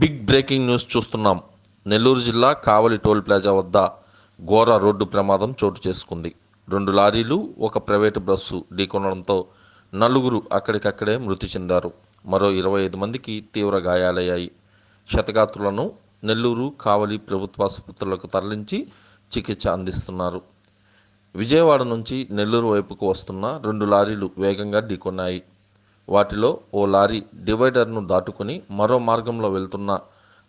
Big breaking news చూస్తున్నాం. నెల్లూరు జిల్లా కావలి toll plaza వద్ద ఘోర రోడ్డు ప్రమాదం చోటు చేసుకుంది. రెండు లారీలు ఒక ప్రైవేటు బస్సు ఢీకొనడంతో నలుగురు అక్కడికక్కడే మృతి చెందారు. మరో ఇరవై ఐదు మందికి తీవ్ర గాయాలయ్యాయి. క్షతగాత్రులను నెల్లూరు కావలి ప్రభుత్వ ఆసుపత్రులకు తరలించి చికిత్స అందిస్తున్నారు. విజయవాడ నుంచి నెల్లూరు వైపుకు వస్తున్న రెండు లారీలు వేగంగా ఢీకొన్నాయి. వాటిలో ఓ లారీ డివైడర్ను దాటుకుని మరో మార్గంలో వెళ్తున్న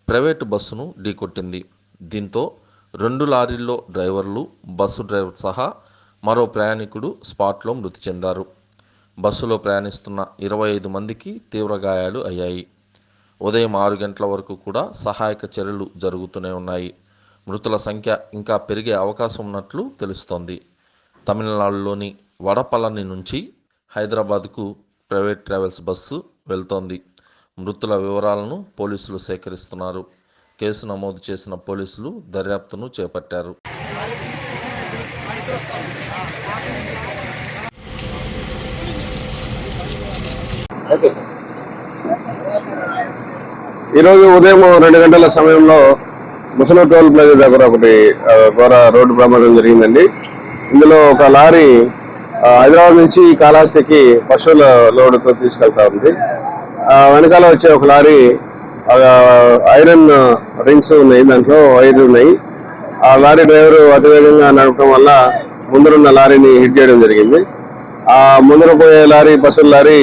ప్రైవేటు బస్సును ఢీకొట్టింది. దీంతో రెండు లారీల్లో డ్రైవర్లు బస్సు డ్రైవర్ సహా మరో ప్రయాణికుడు స్పాట్లో మృతి చెందారు. బస్సులో ప్రయాణిస్తున్న ఇరవై ఐదు మందికి తీవ్ర గాయాలు అయ్యాయి. ఉదయం ఆరు గంటల వరకు కూడా సహాయక చర్యలు జరుగుతూనే ఉన్నాయి. మృతుల సంఖ్య ఇంకా పెరిగే అవకాశం ఉన్నట్లు తెలుస్తోంది. తమిళనాడులోని వడపళని నుంచి హైదరాబాద్కు ప్రైవేట్ ట్రావెల్స్ బస్సు వెళ్తోంది. మృతుల వివరాలను పోలీసులు సేకరిస్తున్నారు. కేసు నమోదు చేసిన పోలీసులు దర్యాప్తును చేపట్టారు. ఈరోజు ఉదయం రెండు గంటల సమయంలో ముసలి టోల్ ప్లాజా దగ్గర ఒకటి ఘోర రోడ్డు ప్రమాదం జరిగిందండి. ఇందులో ఒక లారీ హైదరాబాద్ నుంచి కాళహస్తికి పశువుల లోడుతో తీసుకెళ్తా ఉంది. వెనకాల వచ్చే ఒక లారీ ఐరన్ రింగ్స్ ఉన్నాయి దాంట్లో వైర్లు ఉన్నాయి. ఆ లారీ డ్రైవర్ అతివేగంగా నడపడం వల్ల ముందరున్న లారీని హిట్ చేయడం జరిగింది. ఆ ముందర పోయే లారీ పశువుల లారీ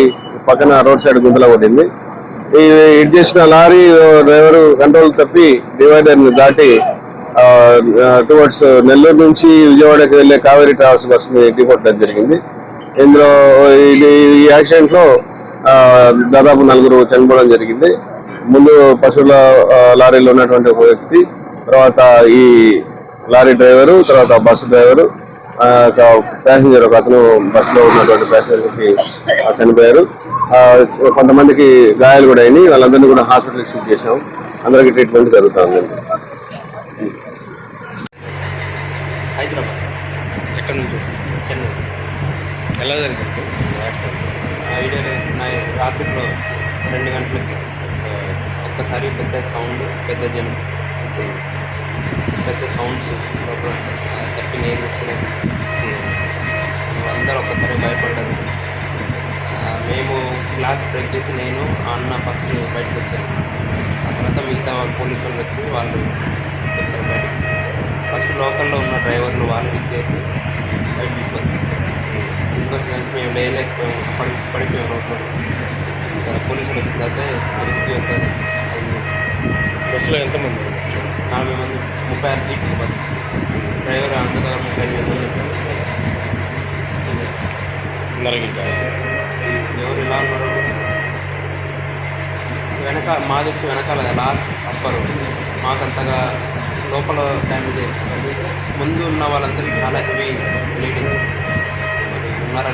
పక్కన రోడ్ సైడ్ గుంతలో పడింది ఈ హిట్ చేసిన లారీ డ్రైవర్ కంట్రోల్ తప్పి డివైడర్ని దాటి టువర్డ్స్ uh, నెల్లూరు నుంచి విజయవాడకి వెళ్ళే కావేరీ ట్రావెల్స్ బస్ని ఢీకొట్టడం జరిగింది. ఇందులో ఇది ఈ యాక్సిడెంట్లో దాదాపు నలుగురు చనిపోవడం జరిగింది. ముందు పశువుల లారీలో ఉన్నటువంటి ఒక వ్యక్తి తర్వాత ఈ లారీ డ్రైవరు తర్వాత బస్సు డ్రైవరు ఆ, ప్యాసింజర్ ఒక అతను బస్సులో ఉన్నటువంటి ప్యాసింజర్కి చనిపోయారు. కొంతమందికి గాయాలు కూడా అయినాయి. వాళ్ళందరినీ కూడా హాస్పిటల్ షిఫ్ట్ చేశాం. అందరికి ట్రీట్మెంట్ జరుగుతుంది హైదరాబాద్ ఎక్కడి నుంచి వస్తుంది చెన్నై ఎలా జరిగింది? ఐడియా నా రాత్రిలో రెండు గంటలకి ఒక్కసారి పెద్ద సౌండ్ పెద్ద జనం అంటే పెద్ద సౌండ్స్ లోపల తప్పి నేను వస్తున్నాయి అందరూ ఒక్కసారి భయపడ్డారు. మేము క్లాస్ బ్రేక్ చేసి నేను అన్న ఫస్ట్ బయటకు వచ్చాను ఆ తర్వాత మిగతా పోలీసు వాళ్ళు వచ్చి వాళ్ళు వచ్చారు బయటకు. ఫస్ట్ లోకల్లో ఉన్న డ్రైవర్లు వాళ్ళు పిక్ చేసి బయట తీసుకొచ్చారు. తీసుకొచ్చిన మేము లేయలేకపోయాము పడి పడిపోయాం రోడ్లో ఇంకా పోలీసులు వచ్చిన తర్వాత రెస్క్యూ అవుతారు బస్సులో ఎంతమంది నలభై మంది ముప్పై ఆరు సీట్లు బస్ డ్రైవర్ అంతగా ముప్పై ఐదు మంది ఉంటారు ఎవరు ఇలా ఉన్నారు వెనకాల మాది వచ్చి వెనకాల లాస్ట్ అప్పరు. మాకంతగా లోపల డ్యామేజ్ అయింది. ముందు ఉన్న వాళ్ళందరికీ చాలా హెవీ బ్లీడింగ్ ఉన్నారా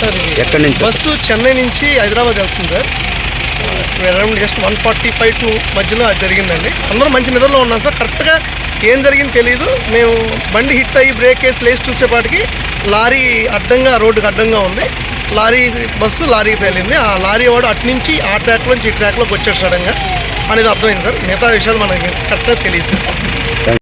సార్ ఎక్కడి నుంచి? బస్సు చెన్నై నుంచి హైదరాబాద్ వెళ్తుంది sir. Around just one forty five two మధ్యలో అది జరిగిందండి. అందరూ మంచి నిద్రలో ఉన్నాం సార్. కరెక్ట్గా ఏం జరిగింది తెలియదు మేము బండి హిట్ అయ్యి బ్రేక్ వేసి లేచి చూసేపాటికి లారీ అడ్డంగా రోడ్డుకి అడ్డంగా ఉంది. లారీ బస్సు లారీకి తేలింది ఆ లారీ వాడు అటు నుంచి ఆ ట్రాక్ నుంచి ఈ ట్రాక్లోకి వచ్చాడు సడన్గా అనేది అర్థమైంది సార్. మిగతా విషయాలు మనకి కరెక్ట్గా తెలియదు సార్.